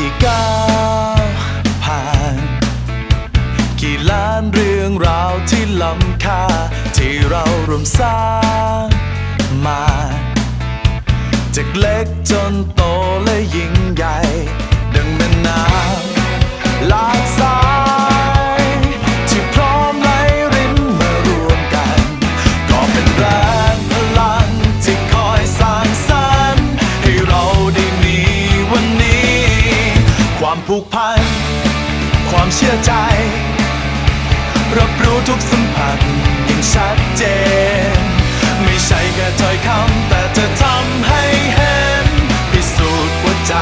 ที่ก้าวผ่าน กี่ล้านเรื่องราวที่ล้ำค่า ที่เรารวมสร้างมา จากเล็กจนโตและยิ่ง ผูกพัน ความเชื่อใจ รับรู้ทุกสัมผัสอย่างชัดเจน ไม่ใช่แค่ถ้อยคำแต่เธอทำให้เห็นพิสูจน์หัวใจ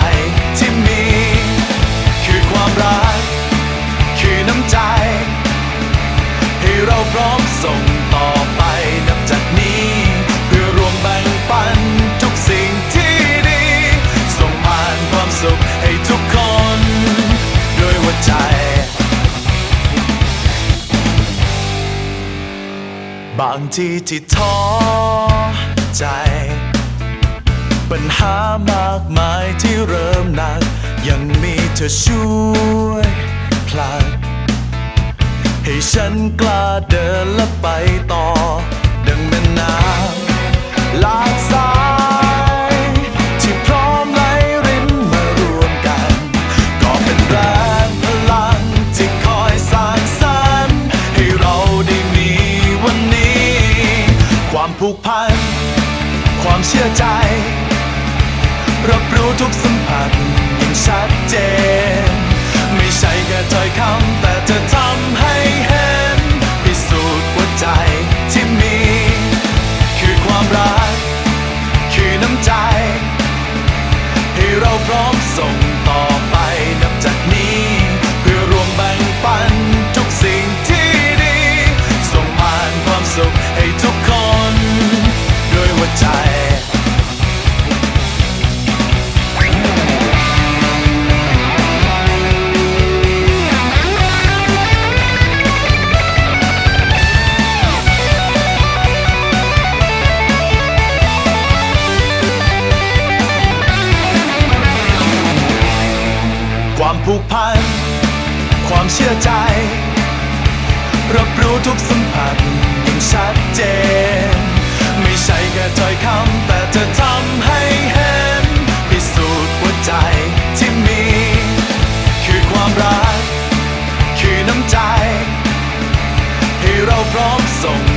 ที่มี คือความรัก คือน้ำใจ ให้เราพร้อมส่งต่อไปนับจากนี้ เพื่อรวมแบ่งปันทุกสิ่งที่ดี ส่งผ่านความสุขให้ทุกคน ใจ บางทีที่ท้อใจ ปัญหามากมายที่เริ่มหนัก ยังมีเธอช่วยผลักให้ฉันกล้าเดินและไปต่อ ดังแม่น้ำ ผูกพัน ความเชื่อใจ รับรู้ทุกสัมผัสอย่างชัดเจน ไม่ใช่แค่ถ้อยคำ ผูกพัน ความเชื่อใจ รับรู้ทุกสัมผัสอย่างชัดเจน ไม่ใช่แค่ถ้อยคำแต่เธอทำให้เห็นพิสูจน์หัวใจที่มี คือความรัก คือน้ำใจ ให้เราพร้อมส่ง